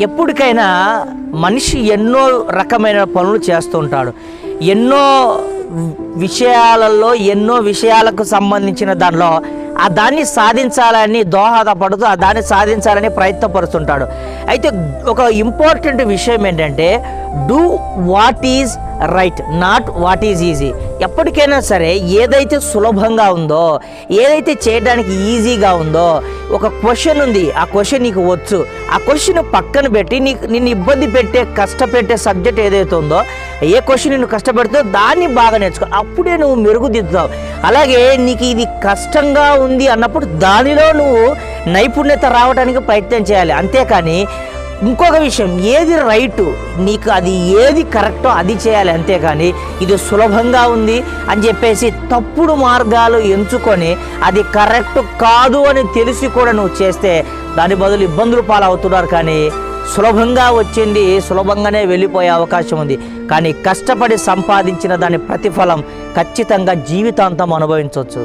ఎప్పటికైనా మనిషి ఎన్నో రకమైన పనులు చేస్తుంటాడు ఎన్నో విషయాలలో ఎన్నో విషయాలకు సంబంధించిన దానిలో ఆ దాన్ని సాధించాలని దోహదపడుతూ ఆ దాన్ని సాధించాలని ప్రయత్నపడుతుంటాడు అయితే ఒక ఇంపార్టెంట్ విషయం ఏంటంటే do what is right not what is easy ఎప్పటికైనా సరే ఏదైతే సులభంగా ఉందో ఏదైతే చేయడానికి ఈజీగా ఉందో ఒక క్వశ్చన్ ఉంది. ఆ క్వశ్చన్ నీకు వచ్చు. ఆ క్వశ్చన్ పక్కన పెట్టి నీకు నిన్ను ఇబ్బంది పెట్టే కష్టపెట్టే సబ్జెక్ట్ ఏదైతే ఉందో ఏ క్వశ్చన్ నిన్ను కష్టపెడుతుందో దాన్ని బాగా నేర్చుకో. అప్పుడే నువ్వు మెరుగుదిద్దావు అలాగే నీకు ఇది కష్టంగా ఉంది అన్నప్పుడు దానిలో నువ్వు నైపుణ్యత రావడానికి ప్రయత్నం చేయాలి. అంతేకాని ఇంకొక విషయం ఏది రైటు నీకు అది ఏది కరెక్టో అది చేయాలి అంతేకాని ఇది సులభంగా ఉంది అని చెప్పేసి తప్పుడు మార్గాలు ఎంచుకొని అది కరెక్ట్ కాదు అని తెలిసి కూడా నువ్వు చేస్తే దాని బదులు ఇబ్బందులు పాలవుతున్నారు కానీ సులభంగా వచ్చింది సులభంగానే వెళ్ళిపోయే అవకాశం ఉంది. కానీ కష్టపడి సంపాదించిన దాని ప్రతిఫలం ఖచ్చితంగా జీవితాంతం అనుభవించవచ్చు.